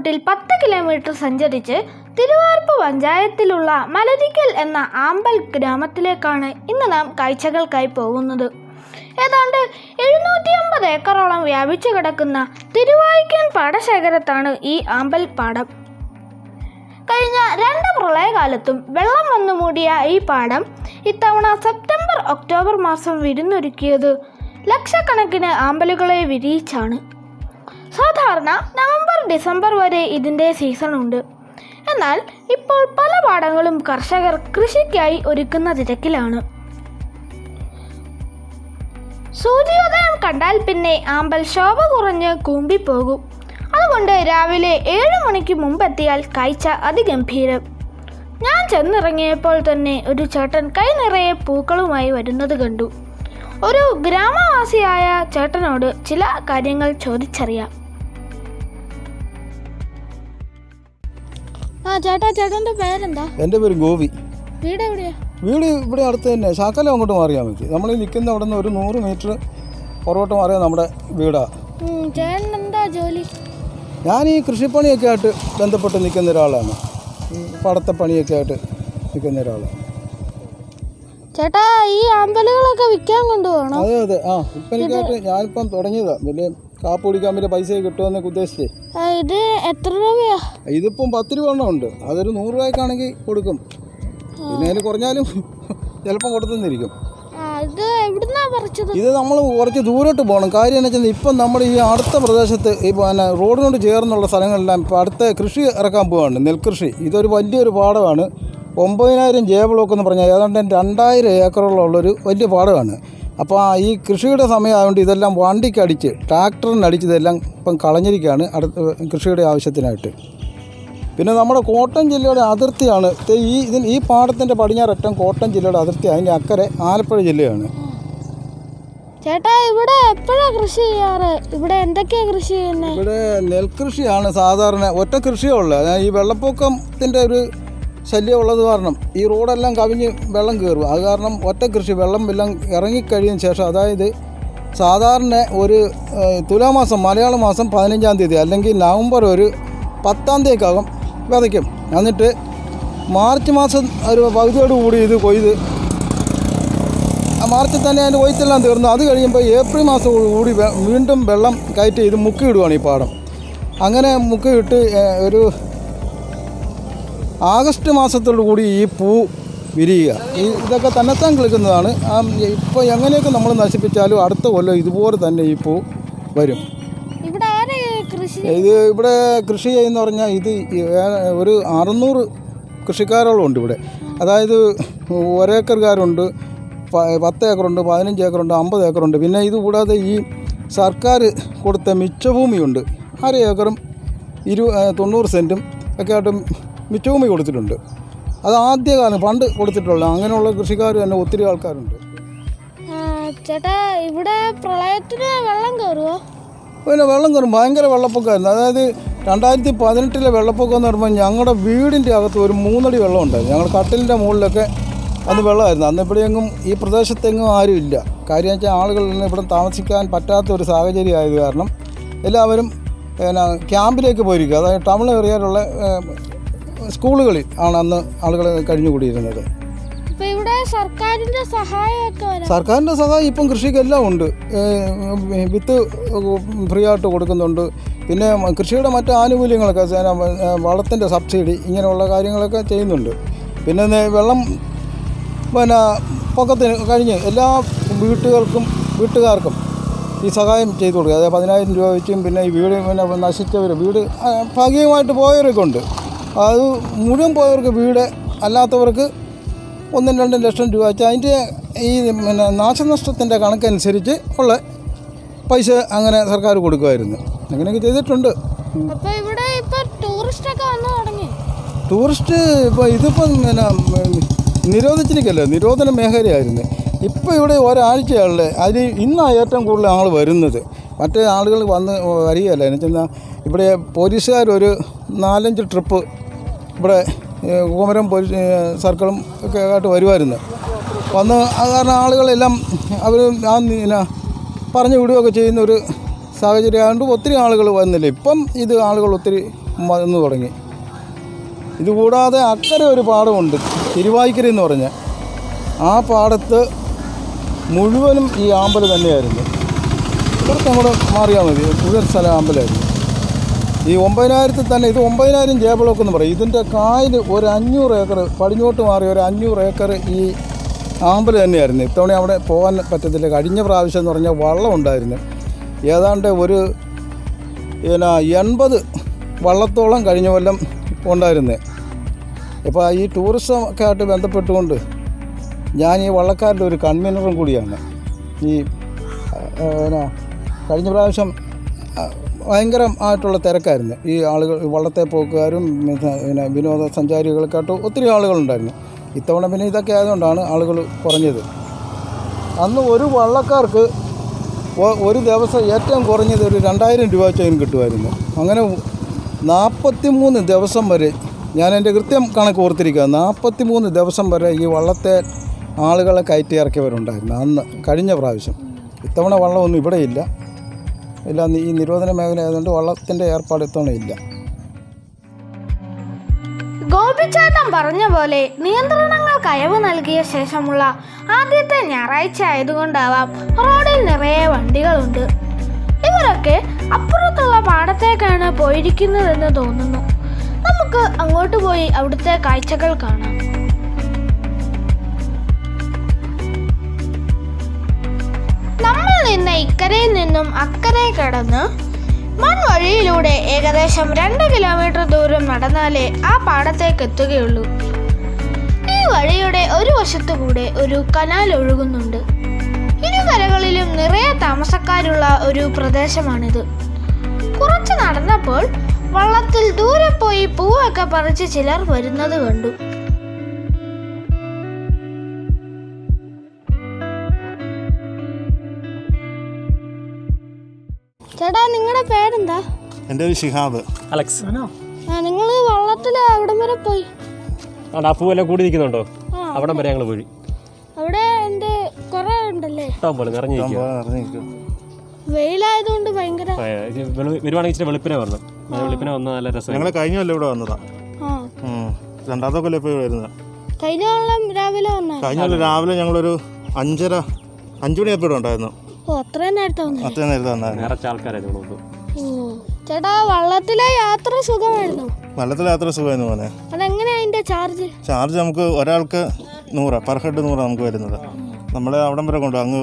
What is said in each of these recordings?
റൂട്ടിൽ പത്ത് കിലോമീറ്റർ സഞ്ചരിച്ച് തിരുവാർപ്പ് പഞ്ചായത്തിലുള്ള മലരിക്കൽ എന്ന ആമ്പൽ ഗ്രാമത്തിലേക്കാണ് ഇന്ന് നാം കാഴ്ചകൾക്കായി പോകുന്നത്. ഏതാണ്ട് എഴുന്നൂറ്റി അമ്പത് ഏക്കറോളം വ്യാപിച്ചു കിടക്കുന്ന തിരുവായിക്കൻ പാടശേഖരത്താണ് ഈ ആമ്പൽ പാടം. കഴിഞ്ഞ രണ്ട് പ്രളയകാലത്തും വെള്ളം വന്നു മൂടിയ ഈ പാടം ഇത്തവണ സെപ്റ്റംബർ ഒക്ടോബർ മാസം വിരുന്നൊരുക്കിയത് ലക്ഷക്കണക്കിന് ആമ്പലുകളെ വിരിയിച്ചാണ്. സാധാരണ നവംബർ ഡിസംബർ വരെ ഇതിന്റെ ഉണ്ട്. എന്നാൽ ഇപ്പോൾ പല പാടങ്ങളും കർഷകർ കൃഷിക്കായി ഒരുക്കുന്ന തിരക്കിലാണ്. സൂര്യോദയം കണ്ടാൽ പിന്നെ ആമ്പൽ ശോഭ കുറഞ്ഞ് കൂമ്പിപ്പോകും. അതുകൊണ്ട് രാവിലെ ഏഴ് മണിക്ക് മുമ്പെത്തിയാൽ കാഴ്ച അതിഗംഭീരം. ഞാൻ ചെന്നിറങ്ങിയപ്പോൾ തന്നെ ഒരു ചേട്ടൻ കൈ നിറയെ പൂക്കളുമായി വരുന്നത് കണ്ടു. ഒരു ഗ്രാമവാസിയായ ചേട്ടനോട് ചില കാര്യങ്ങൾ ചോദിച്ചറിയാം. ചേട്ടാ ചേട്ടന്റെ പേരെന്താ? എന്റെ പേര് ഗോപി. വീട് എവിടെയാ? വീട് ഇവിടെ അടുത്ത് തന്നെ. ശാക്കലം അങ്ങോട്ട് മാറിയാൽ മതി. നമ്മൾ ഈ നിൽക്കുന്ന അവിടെ നിന്ന് ഒരു നൂറ് മീറ്റർ പുറകോട്ട് മാറിയാൽ നമ്മുടെ വീടാ. ചേട്ടൻ എന്താ ജോലി? ഞാൻ ഈ കൃഷിപ്പണിയൊക്കെ ആയിട്ട് ബന്ധപ്പെട്ട് നിൽക്കുന്ന ഒരാളാണ്. പടത്തെ പണിയൊക്കെ ആയിട്ട് നിൽക്കുന്ന ഒരാളാണ്. ചേട്ടാ ഈ അമ്പലങ്ങളൊക്കെ വിൽക്കാൻ കൊണ്ടുപോകണം? അതെ അതെ. ആ വിൽപ്പനയ്ക്കായിട്ട് ഞാനിപ്പം തുടങ്ങിയതാണ് വലിയ കാപ്പ് കുടിക്കാൻ പറ്റിയ പൈസ കിട്ടുമെന്നൊക്കെ ഉദ്ദേശിച്ചേ? ഇത് എത്ര രൂപയാ? ഇതിപ്പം പത്ത് രൂപ എണ്ണം ഉണ്ട്. അതൊരു നൂറ് രൂപയ്ക്കാണെങ്കിൽ കൊടുക്കും. പിന്നെ കുറഞ്ഞാലും ചിലപ്പം കൊടുത്തുനിന്നിരിക്കും ഇത് എവിടുന്നാ പറിച്ചത്? ഇത് നമ്മൾ കുറച്ച് ദൂരോട്ട് പോകണം. കാര്യം എന്ന് വെച്ചാൽ ഇപ്പം നമ്മുടെ ഈ അടുത്ത പ്രദേശത്ത് ഈ പിന്നെ റോഡിനോട് ചേർന്നുള്ള സ്ഥലങ്ങളെല്ലാം ഇപ്പോൾ അടുത്ത കൃഷി ഇറക്കാൻ പോവുകയാണ് നെൽകൃഷി. ഇതൊരു വലിയൊരു പാടമാണ്. ഒമ്പതിനായിരം ജേ ബ്ലോക്ക് എന്ന് പറഞ്ഞാൽ ഏതാണ്ട് രണ്ടായിരം ഏക്കറുള്ളൊരു വലിയ പാടമാണ്. അപ്പോൾ ഈ കൃഷിയുടെ സമയമായതുകൊണ്ട് ഇതെല്ലാം വണ്ടിക്കടിച്ച് ട്രാക്ടറിനടിച്ച് ഇതെല്ലാം ഇപ്പം കളഞ്ഞിരിക്കുകയാണ് അടുത്ത കൃഷിയുടെ ആവശ്യത്തിനായിട്ട്. പിന്നെ നമ്മുടെ കോട്ടയം ജില്ലയുടെ അതിർത്തിയാണ്. ഈ ഇതിന് ഈ പാടത്തിന്റെ പടിഞ്ഞാററ്റം കോട്ടയം ജില്ലയുടെ അതിർത്തി അതിന്റെ അക്കരെ ആലപ്പുഴ ജില്ലയാണ്. ചേട്ടാ ഇവിടെ എപ്പോഴാ കൃഷി ചെയ്യാറ്? ഇവിടെ എന്തൊക്കെയാണ് കൃഷി ചെയ്യുന്നത് ഇവിടെ നെൽകൃഷിയാണ് സാധാരണ ഒറ്റ കൃഷിയേ ഉള്ളൂ. അതായത് ഈ വെള്ളപ്പൊക്കത്തിന്റെ ഒരു ശല്യം ഉള്ളത് കാരണം ഈ റോഡെല്ലാം കവിഞ്ഞ് വെള്ളം കയറും അത് കാരണം ഒറ്റ കൃഷി വെള്ളം എല്ലാം ഇറങ്ങിക്കഴിഞ്ഞ ശേഷം അതായത് സാധാരണ ഒരു തുലാമാസം മലയാള മാസം പതിനഞ്ചാം തീയതി അല്ലെങ്കിൽ നവംബർ ഒരു പത്താം തീയതിക്കകം വിതയ്ക്കും. എന്നിട്ട് മാർച്ച് മാസം ഒരു പകുതിയോട് കൂടി ഇത് കൊയ്ത് മാർച്ചിൽ തന്നെ അതിന്റെ കൊയ്ത്തെല്ലാം തീർന്നു. അത് കഴിയുമ്പോൾ ഏപ്രിൽ മാസം കൂടി വീണ്ടും വെള്ളം കയറ്റി ഇത് മുക്കിയിടുവാണ് ഈ പാടം. അങ്ങനെ മുക്കിയിട്ട് ഒരു ആഗസ്റ്റ് മാസത്തോടു കൂടി ഈ പൂ വിരിയുക. ഈ ഇതൊക്കെ തന്നെത്താൻ കിളിക്കുന്നതാണ് ആ ഇപ്പോൾ എങ്ങനെയൊക്കെ നമ്മൾ നശിപ്പിച്ചാലും അടുത്ത കൊല്ലം ഇതുപോലെ തന്നെ ഈ പൂ വരും. ഇത് ഇവിടെ കൃഷി ചെയ്യുന്ന പറഞ്ഞാൽ ഇത് ഒരു അറുന്നൂറ് കൃഷിക്കാരോളം ഉണ്ട് ഇവിടെ. അതായത് ഒരേക്കർക്കാരുണ്ട് പത്ത് ഏക്കറുണ്ട് പതിനഞ്ച് ഏക്കറുണ്ട് അമ്പത് ഏക്കറുണ്ട്. പിന്നെ ഇത് കൂടാതെ ഈ സർക്കാർ കൊടുത്ത മിച്ചഭൂമിയുണ്ട്. അര ഏക്കറും ഇരു തൊണ്ണൂറ് സെന്റും ഒക്കെ ആയിട്ട് മിച്ചഭൂമി കൊടുത്തിട്ടുണ്ട്. അത് ആദ്യകാലം പണ്ട് കൊടുത്തിട്ടുള്ള അങ്ങനെയുള്ള കൃഷിക്കാർ തന്നെ ഒത്തിരി ആൾക്കാരുണ്ട്. ചേട്ടാ ഇവിടെ പ്രളയത്തിന് വെള്ളം കയറുമോ പിന്നെ വെള്ളം കയറും. ഭയങ്കര വെള്ളപ്പൊക്കമായിരുന്നു. അതായത് രണ്ടായിരത്തി പതിനെട്ടിലെ വെള്ളപ്പൊക്കം എന്ന് പറയുമ്പോൾ ഞങ്ങളുടെ വീടിന്റെ അകത്ത് ഒരു മൂന്നടി വെള്ളം ഉണ്ടായിരുന്നു. ഞങ്ങളുടെ കട്ടിലിന്റെ മുകളിലൊക്കെ അന്ന് വെള്ളമായിരുന്നു. അന്ന് ഇവിടെയെങ്ങും ഈ പ്രദേശത്തെങ്ങും ആരും ഇല്ല. കാര്യം വെച്ചാൽ ആളുകളൊന്നും ഇവിടെ താമസിക്കാൻ പറ്റാത്ത ഒരു സാഹചര്യം ആയത് കാരണം എല്ലാവരും പിന്നെ ക്യാമ്പിലേക്ക് പോയിരിക്കുക. അതായത് ടൗൺ ഏറിയാലുള്ള സ്കൂളുകളിൽ ആണ് അന്ന് ആളുകൾ കഴിഞ്ഞുകൂടിയിരുന്നത്. സർക്കാരിന്റെ സഹായം ഇപ്പം കൃഷിക്കെല്ലാം ഉണ്ട്. വിത്ത് ഫ്രീ ആയിട്ട് കൊടുക്കുന്നുണ്ട്. പിന്നെ കൃഷിയുടെ മറ്റു ആനുകൂല്യങ്ങളൊക്കെ വളത്തിന്റെ സബ്സിഡി ഇങ്ങനെയുള്ള കാര്യങ്ങളൊക്കെ ചെയ്യുന്നുണ്ട്. പിന്നെ വെള്ളം പിന്നെ പൊക്കത്തിന് കഴിഞ്ഞ് എല്ലാ വീട്ടുകൾക്കും വീട്ടുകാർക്കും ഈ സഹായം ചെയ്തു കൊടുക്കുക. അതായത് പതിനായിരം രൂപ വെച്ചും പിന്നെ ഈ വീട് പിന്നെ നശിച്ചവർ വീട് ഭാഗികമായിട്ട് പോയവരൊക്കെ ഉണ്ട്. അത് മുഴുവൻ പോയവർക്ക് വീട് അല്ലാത്തവർക്ക് ഒന്നും രണ്ടും ലക്ഷം രൂപ വെച്ച് അതിന്റെ ഈ പിന്നെ നാശനഷ്ടത്തിന്റെ കണക്കനുസരിച്ച് ഉള്ള പൈസ അങ്ങനെ സർക്കാർ കൊടുക്കുമായിരുന്നു. അങ്ങനെയൊക്കെ ചെയ്തിട്ടുണ്ട്. ടൂറിസ്റ്റ് ഇപ്പോൾ ഇതിപ്പം പിന്നെ നിരോധിച്ചിരിക്കല്ലോ? നിരോധന മേഖലയായിരുന്നു. ഇപ്പോൾ ഇവിടെ ഒരാഴ്ചയുള്ള അതിൽ ഇന്നാണ് ഏറ്റവും കൂടുതൽ ആൾ വരുന്നത്. മറ്റേ ആളുകൾ വന്ന് വരികയല്ല? എന്നുവെച്ചാൽ ഇവിടെ പോലീസുകാരൊരു നാലഞ്ച് ട്രിപ്പ് ഇവിടെ കുമരം പോലീസ് സർക്കിളും ഒക്കെ ആയിട്ട് വരുമായിരുന്നു. വന്ന് അത് കാരണം ആളുകളെല്ലാം അവർ ഞാൻ പിന്നെ പറഞ്ഞു വിടുകയൊക്കെ ചെയ്യുന്ന ഒരു സാഹചര്യം ആയതുകൊണ്ട് ഒത്തിരി ആളുകൾ വന്നില്ല. ഇപ്പം ഇത് ആളുകൾ ഒത്തിരി വന്നു തുടങ്ങി. ഇതുകൂടാതെ അക്കരെ ഒരു പാടമുണ്ട് തിരുവായിക്കര എന്ന് പറഞ്ഞ ആ പാടത്ത് മുഴുവനും ഈ ആമ്പൽ തന്നെയായിരുന്നു. കുറച്ച് അങ്ങോട്ട് മാറിയാൽ മതി. മുഴുവൻ സ്ഥലം ആമ്പലായിരുന്നു. ഈ ഒമ്പതിനായിരത്തിൽ തന്നെ ഇത് ഒമ്പതിനായിരം ജേബിളൊക്കെ എന്ന് പറയും. ഇതിന്റെ കായൽ ഒരു അഞ്ഞൂറ് ഏക്കർ പടിഞ്ഞോട്ട് മാറി ഒരു അഞ്ഞൂറ് ഏക്കർ ഈ ആമ്പൽ തന്നെയായിരുന്നു. ഇത്തവണ അവിടെ പോകാൻ പറ്റത്തില്ല. കഴിഞ്ഞ പ്രാവശ്യം എന്ന് പറഞ്ഞാൽ വള്ളം ഉണ്ടായിരുന്നു. ഏതാണ്ട് ഒരു പിന്നെ എൺപത് വള്ളത്തോളം കഴിഞ്ഞ കൊല്ലം ഉണ്ടായിരുന്നേ. ഇപ്പോൾ ഈ ടൂറിസം ഒക്കെ ആയിട്ട് ബന്ധപ്പെട്ടുകൊണ്ട് ഞാൻ ഈ വള്ളക്കാരുടെ ഒരു കൺവീനറും കൂടിയാണ്. ഈ എന്നാ കഴിഞ്ഞ പ്രാവശ്യം ആ, ഭയങ്കരമായിട്ടുള്ള തിരക്കായിരുന്നു. ഈ ആളുകൾ വള്ളത്തെ പോക്കുകാരും പിന്നെ വിനോദസഞ്ചാരികൾക്കായിട്ടും ഒത്തിരി ആളുകളുണ്ടായിരുന്നു. ഇത്തവണ പിന്നെ ഇതൊക്കെ ആയതുകൊണ്ടാണ് ആളുകൾ കുറഞ്ഞത്. അന്ന് ഒരു വള്ളക്കാർക്ക് ഒരു ദിവസം ഏറ്റവും കുറഞ്ഞത് ഒരു രണ്ടായിരം രൂപ വെച്ചതിന് കിട്ടുമായിരുന്നു. അങ്ങനെ നാൽപ്പത്തി മൂന്ന് ദിവസം വരെ ഞാൻ എന്റെ കൃത്യം കണക്ക് ഓർത്തിരിക്കുക നാൽപ്പത്തി മൂന്ന് ദിവസം വരെ ഈ വള്ളത്തെ ആളുകളെ കയറ്റി ഇറക്കിയവരുണ്ടായിരുന്നു. അന്ന് കഴിഞ്ഞ പ്രാവശ്യം. ഇത്തവണ വള്ളമൊന്നും ഇവിടെ ഇല്ല ഈ നിരോധന മേഖല ആയതുകൊണ്ട് വള്ളത്തിന്റെ ഏർപ്പാട് ഇത്തവണ ഇല്ല. പറഞ്ഞ പോലെ നിയന്ത്രണങ്ങൾ കയവ് നൽകിയ ശേഷമുള്ള ആദ്യത്തെ ഞായറാഴ്ച ആയതുകൊണ്ടാവാം റോഡിൽ നിറയെ വണ്ടികളുണ്ട്. ഇവരൊക്കെ അപ്പുറത്തുള്ള പാടത്തേക്കാണ് പോയിരിക്കുന്നതെന്ന് തോന്നുന്നു. നമുക്ക് അങ്ങോട്ട് പോയി അവിടുത്തെ കാഴ്ചകൾ കാണാം. നിന്ന ഇക്കരയിൽ നിന്നും അക്കരെ കടന്ന് മൺവഴിയിലൂടെ ഏകദേശം രണ്ട് കിലോമീറ്റർ ദൂരം നടന്നാലേ ആ പാടത്തേക്ക് എത്തുകയുള്ളൂ. ഈ വഴിയുടെ ഒരു വശത്തുകൂടെ ഒരു കനാൽ ഒഴുകുന്നുണ്ട്. ഇരുകരകളിലും നിറയെ താമസക്കാരുള്ള ഒരു പ്രദേശമാണിത്. കുറച്ച് നടന്നപ്പോൾ വള്ളത്തിൽ ദൂരെ പോയി പൂവൊക്കെ പറിച്ച് ചിലർ വരുന്നത് കണ്ടു. നിങ്ങളുടെ പേരെന്താ? എന്റെ ഒരു ഷിഹാബ്. അലക്സ്. നിങ്ങൾ വള്ളത്തിൽ എവിടം വരെ പോയി? ആ ആ കൂടി നിൽക്കുന്നുണ്ടോ? അവിടം വരെ ഞങ്ങൾ പോയി. അവിടെ എന്റെ കുറെ ഉണ്ടല്ലേ? ഇഷ്ടം പോലെ നിറഞ്ഞു നിൽക്കുക അറിഞ്ഞിരിക്കും വെയിലായതുകൊണ്ട് ഭയങ്കര വരുവാണെങ്കിൽ ഇച്ചിരി വെളുപ്പിനെ വരണം. അങ്ങനെ വെളുപ്പിനെ വന്ന നല്ല രസം ഞങ്ങൾ കഴിഞ്ഞ കൊല്ലം ഇവിടെ വന്നതാ. രണ്ടാമത്തെ കൊല്ലം ഇപ്പോൾ ഇവിടെ വരുന്നത്. കഴിഞ്ഞ കൊല്ലം രാവിലെ വന്നു കഴിഞ്ഞ കൊല്ലം രാവിലെ ഞങ്ങളൊരു അഞ്ചര അഞ്ചു മണിയപ്പോഴും ഉണ്ടായിരുന്നു. അത്രയും നേരത്തെ വന്നു അത്രയും നേരത്തെ വന്നായിരുന്നു. നിറച്ച ആൾക്കാരായിരുന്നു ഇവിടെ വന്നത്. ഓ ചേട്ടാ വള്ളത്തിലെ യാത്ര സുഖമായിരുന്നു? വെള്ളത്തിൽ യാത്ര സുഖമായിരുന്നു പോലെ അതെങ്ങനെയാ അതിന്റെ ചാർജ്? ചാർജ് നമുക്ക് ഒരാൾക്ക് നൂറ് പെർ ഹെഡ് നൂറ് നമുക്ക് വരുന്നത്. നമ്മളെ അവിടം വരെ കൊണ്ടു അങ്ങ്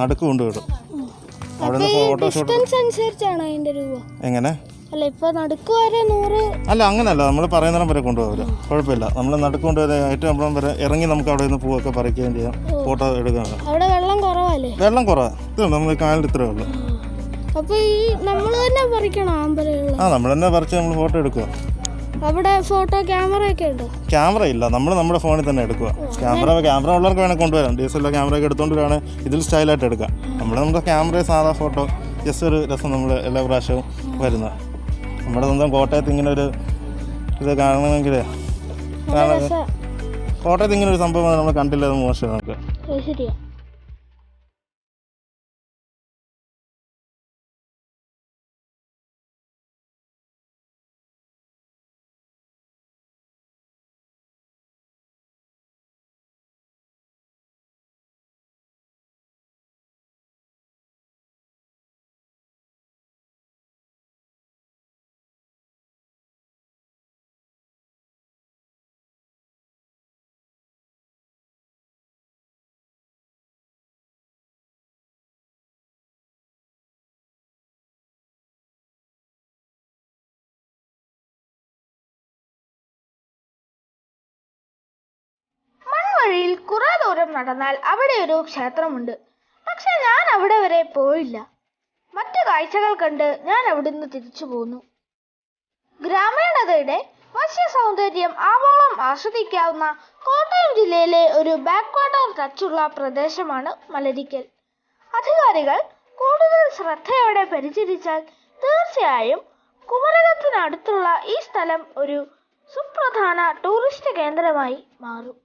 നടുക്ക് കൊണ്ടുവിടും. അവിടെ നിന്ന് ഫോട്ടോഷൂട്ട് ഡിസ്റ്റൻസ് അനുസരിച്ചാണ് അതിന്റെ രൂപ? എങ്ങനെ? അല്ല ഇപ്പൊ നടുക്ക് വരെ നൂറ് അല്ല അങ്ങനല്ല. നമ്മൾ പറയുന്നിടം വരെ കൊണ്ടുപോകില്ല കുഴപ്പമില്ല. നമ്മൾ നടുക്ക് കൊണ്ടുവരെ ഏറ്റവും അവിടം വരെ ഇറങ്ങി നമുക്ക് അവിടെ നിന്ന് പൂവൊക്കെ പറിക്കുകയും ചെയ്യാം. ഫോട്ടോ എടുക്കാം അവിടെ വെള്ളം കുറവല്ലേ? വെള്ളം കുറവാ. ഇത് നമ്മൾ കാലിൽ ഇത്രേ ഉള്ളൂ. അപ്പൊ ഈ നമ്മൾ തന്നെ പറിക്കണം ആമ്പലുകൾ ആ നമ്മൾ തന്നെ പറിച്ച് നമ്മൾ ഫോട്ടോ എടുക്കുക അവിടെ ഫോട്ടോ ക്യാമറ ഒക്കെ ഉണ്ടോ? ക്യാമറ ഇല്ല. നമ്മൾ നമ്മുടെ ഫോണിൽ തന്നെ എടുക്കുക ക്യാമറ ക്യാമറ ഉള്ളവർക്ക് വേണേൽ കൊണ്ടുവരാം. ഡി എസ് എല്ലാ ക്യാമറ ഒക്കെ എടുത്തുകൊണ്ട് വേണേൽ ഇതിൽ സ്റ്റൈലായിട്ട് എടുക്കാം. നമ്മൾ നമ്മുടെ ക്യാമറ സാധാ ഫോട്ടോ ജസ്റ്റ് ഒരു രസം നമ്മൾ എല്ലാ പ്രാവശ്യവും വരുന്നത് നമ്മുടെ സ്വന്തം കോട്ടയത്ത് ഇങ്ങനെ ഒരു ഇത് കാണണമെങ്കിൽ. കോട്ടയത്ത് ഇങ്ങനെ ഒരു സംഭവം നമ്മൾ കണ്ടില്ല മോശം നമുക്ക് ശരിയാ. മൺവഴിയിൽ കുറെ ദൂരം നടന്നാൽ അവിടെ ഒരു ക്ഷേത്രമുണ്ട്. പക്ഷെ ഞാൻ അവിടെ വരെ പോയില്ല. മറ്റു കാഴ്ചകൾ കണ്ട് ഞാൻ അവിടുന്ന് തിരിച്ചു പോന്നു. ഗ്രാമീണതയുടെ വശ്യ സൗന്ദര്യം ആവോളം ആസ്വദിക്കാവുന്ന കോട്ടയം ജില്ലയിലെ ഒരു ബാക്ക്വാട്ടർ ടച്ചുള്ള പ്രദേശമാണ് മലരിക്കൽ. അധികാരികൾ കൂടുതൽ ശ്രദ്ധയോടെ പരിചരിച്ചാൽ തീർച്ചയായും കുമരകത്തിനടുത്തുള്ള ഈ സ്ഥലം ഒരു സുപ്രധാന ടൂറിസ്റ്റ് കേന്ദ്രമായി മാറും.